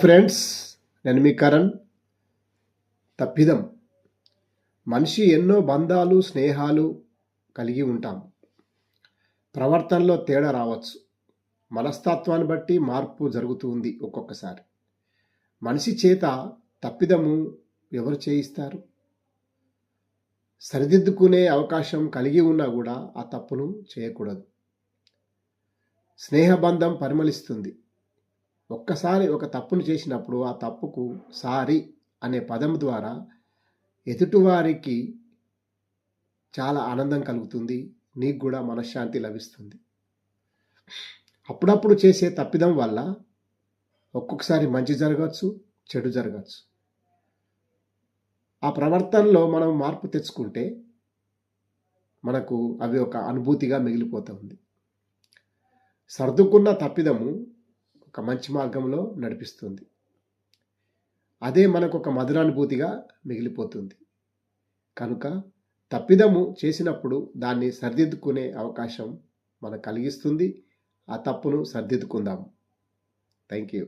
Friends నేను మీ కరణ్. తప్పిదం. మనిషి ఎన్నో బంధాలు స్నేహాలు కలిగి ఉంటాం. ప్రవర్తనలో తేడా రావచ్చు. మనస్తత్వాన్ని బట్టి మార్పు జరుగుతుంది ఒక్కొక్కసారి. మనిషి చేత తప్పిదము ఎవరు చేయిస్తారు? సరిదిద్దుకునే అవకాశం కలిగి ఉన్నా కూడా ఆ తప్పును చేయకూడదు. స్నేహబంధం పరిమళిస్తుంది. ఒక్కసారి ఒక తప్పును చేసినప్పుడు ఆ తప్పుకు సారీ అనే పదం ద్వారా ఎదుటివారికి చాలా ఆనందం కలుగుతుంది నీకు కూడా మనశ్శాంతి లభిస్తుంది. అప్పుడప్పుడు చేసే తప్పిదం వల్ల ఒక్కొక్కసారి మంచి జరగవచ్చు చెడు జరగవచ్చు. ఆ ప్రవర్తనలో మనం మార్పు తెచ్చుకుంటే మనకు అవి ఒక అనుభూతిగా మిగిలిపోతుంది సర్దుకున్న తప్పిదము ఒక మంచి మార్గంలో నడిపిస్తుంది. అదే మనకు ఒక మధురానుభూతిగా మిగిలిపోతుంది. కనుక తప్పిదము చేసినప్పుడు దాన్ని సరిదిద్దుకునే అవకాశం మనకు కలిగిస్తుంది. ఆ తప్పును సరిదిద్దుకుందాము థ్యాంక్ యూ